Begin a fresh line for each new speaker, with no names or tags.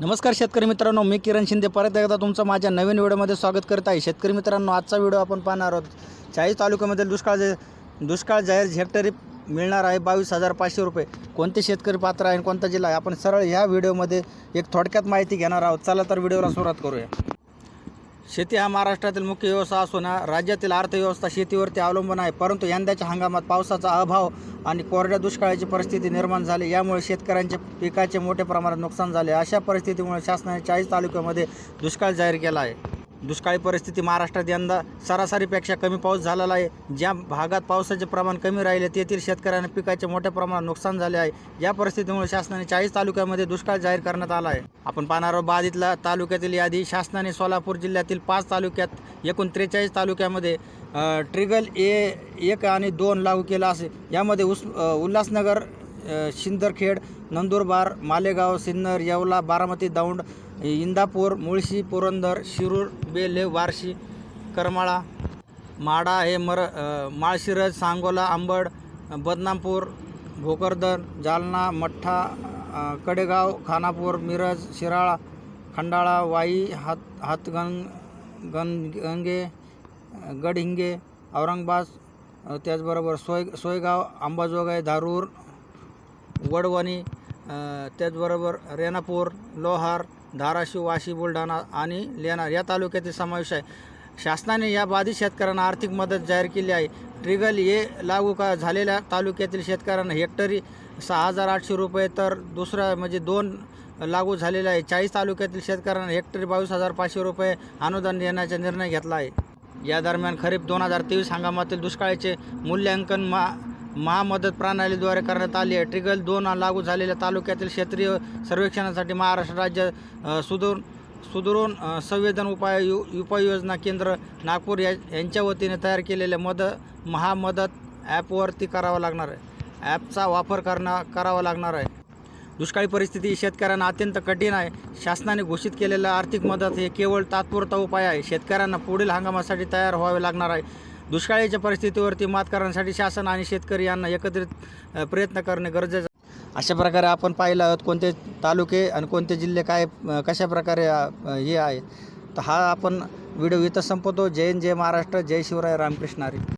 नमस्कार शेतकरी मित्रांनो मी किरण शिंदे. परत एकदा तुमचं माझ्या नवीन व्हिडिओमध्ये स्वागत करत आहे. शेतकरी मित्रांनो आजचा व्हिडिओ आपण पाहणार आहोत. चाळीस तालुक्यामध्ये दुष्काळ जे दुष्काळ जाहीर हेक्टरी मिळणार आहे बावीस हजार पाचशे रुपये. कोणते शेतकरी पात्र आहे आणि कोणता जिल्हा आहे? आपण सरळ ह्या व्हिडिओमध्ये एक थोडक्यात माहिती घेणार आहोत. चला तर व्हिडिओला सुरुवात करूया. शेती हा महाराष्ट्रातील मुख्य व्यवसाय असून राज्यातील अर्थव्यवस्था शेतीवरती अवलंबून आहे. परंतु यंदाच्या हंगामात पावसाचा अभाव आणि कोरड्या दुष्काळाची परिस्थिती निर्माण झाली. यामुळे शेतकऱ्यांचे पिकाचे मोठ्या प्रमाणात नुकसान झाले. अशा परिस्थितीमुळे शासनाने चाळीस तालुक्यामध्ये दुष्काळ जाहीर केला आहे. दुष्काळी परिस्थिती महाराष्ट्रात यंदा सरासरीपेक्षा कमी पाऊस झालेला आहे. ज्या भागात पावसाचे प्रमाण कमी राहिले तेथील शेतकऱ्यांना पिकाचे मोठ्या प्रमाणात नुकसान झाले आहे. या परिस्थितीमुळे शासनाने चाळीस तालुक्यामध्ये दुष्काळ जाहीर करण्यात आला आहे. आपण पाहणार आहोत बाधितला तालुक्यातील यादी. शासनाने सोलापूर जिल्ह्यातील पाच तालुक्यात एकूण त्रेचाळीस तालुक्यामध्ये ट्रिगल ए एक आणि दोन लागू केला असे. यामध्ये उस उल्हासनगर शिंदरखेड नंदुरबार मालेगाव सिन्नर येवला बारामती दौंड इंदापूर मुळशी पुरंदर शिरूर बेले वारशी करमाळा माडा हे मर माळशिरज सांगोला आंबड बदनामपूर भोकरदन जालना मठ्ठा कडेगाव खानापूर मिरज शिराळा खंडाळा वाई हात हातगंग गन गंगे गडहिंगे औरंगाबाद त्याचबरोबर सोय सोयगाव अंबाजोगाई धारूर वडवणी त्याचबरोबर रेणापूर लोहार धाराशिव वाशी बुलढाणा आणि लेणार या तालुक्यातील समावेश आहे. शासनाने या बाधित शेतकऱ्यांना आर्थिक मदत जाहीर केली आहे. ट्रिगल हे लागू का झालेल्या तालुक्यातील शेतकऱ्यांना हेक्टरी सहा हजार आठशे रुपये तर दुसरा म्हणजे दोन लागू झालेला आहे. चाळीस तालुक्यातील शेतकऱ्यांना हेक्टरी बावीस हजार पाचशे रुपये अनुदान देण्याचा निर्णय घेतला आहे. या दरम्यान खरीप दोन हजार तेवीस हंगामातील दुष्काळाचे मूल्यांकन मा महामदत प्रणालीद्वारे करण्यात आली आहे. ट्रिगल दोन लागू झालेल्या तालुक्यातील क्षेत्रीय सर्वेक्षणासाठी महाराष्ट्र राज्य सुदूर सुदूरून संवेदन उपाय यु उपाययोजना केंद्र नागपूर या यांच्या वतीने तयार केलेल्या मद महामदत ॲपवरती करावा लागणार आहे. ॲपचा वापर करणं करावा लागणार आहे. दुष्काळी परिस्थिती ही शेतकऱ्यांना अत्यंत कठीण आहे. शासनाने घोषित केलेलं आर्थिक मदत हे केवळ तात्पुरता उपाय आहे. शेतकऱ्यांना पुढील हंगामासाठी तयार व्हावे लागणार आहे. दुष्काळीच्या परिस्थितीवरती मात करण्यासाठी शासन आणि शेतकरी यांना एकत्रित प्रयत्न करणे गरजेचं आहे. अशा प्रकारे आपण पाहिलं आहोत कोणते तालुके आणि कोणते जिल्हे काय कशा प्रकारे हे आहे. तर हा आपण व्हिडिओ इथं संपवतो. जय हिंद, जय महाराष्ट्र जय शिवराय रामकृष्ण हरी.